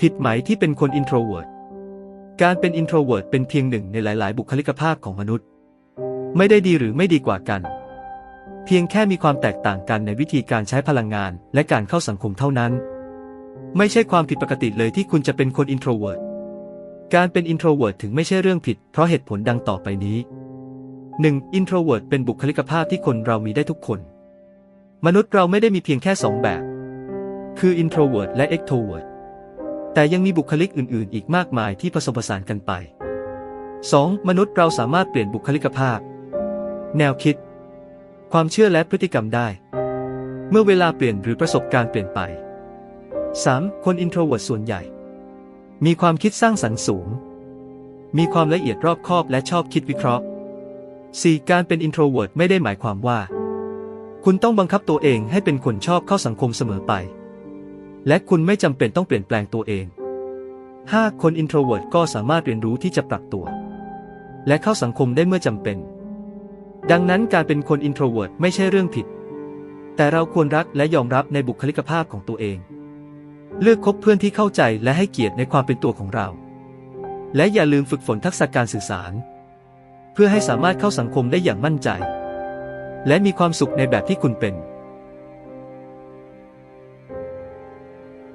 ผิดไหมที่เป็นคน introvert การเป็น introvert เป็นเพียงหนึ่งในหลาย ๆ บุคลิกภาพของมนุษย์ ไม่ได้ดีหรือไม่ดีกว่ากัน เพียงแค่มีความแตกต่างกันในวิธีการใช้พลังงาน และการเข้าสังคมเท่านั้น ไม่ใช่ความผิดปกติเลยที่คุณจะเป็นคน introvert การเป็น introvert ถึงไม่ใช่เรื่องผิด เพราะเหตุผลดังต่อไปนี้ 1. introvert เป็นบุคลิกภาพที่คนเรามีได้ทุกคน มนุษย์เราไม่ได้มีเพียงแค่สองแบบ คือ introvert และ extrovert แต่ยังมีบุคลิกอื่นๆ อีกมากมายที่ผสมผสานกันไป 2. มนุษย์เราสามารถเปลี่ยนบุคลิกภาพ แนวคิด ความเชื่อและพฤติกรรมได้ เมื่อเวลาเปลี่ยนหรือประสบการณ์เปลี่ยนไป 3. คน introvert ส่วนใหญ่ มีความคิดสร้างสรรค์สูง มีความละเอียดรอบคอบและชอบคิดวิเคราะห์ 4. การเป็น introvert ไม่ได้หมายความว่า คุณต้องบังคับตัวเองให้เป็นคนชอบเข้าสังคมเสมอไป และคุณไม่จำเป็นต้องเปลี่ยนแปลงตัวเอง 5. คน introvert ก็สามารถเรียนรู้ที่จะปรับตัว และเข้าสังคมได้เมื่อจำเป็น ดังนั้นการเป็นคน introvert ไม่ใช่เรื่องผิด แต่เราควรรักและยอมรับในบุคลิกภาพของตัวเอง เลือกคบเพื่อนที่เข้าใจและให้เกียรติในความเป็นตัวของเรา และอย่าลืมฝึกฝนทักษะการสื่อสาร เพื่อให้สามารถเข้าสังคมได้อย่างมั่นใจ และมีความสุขในแบบที่คุณเป็น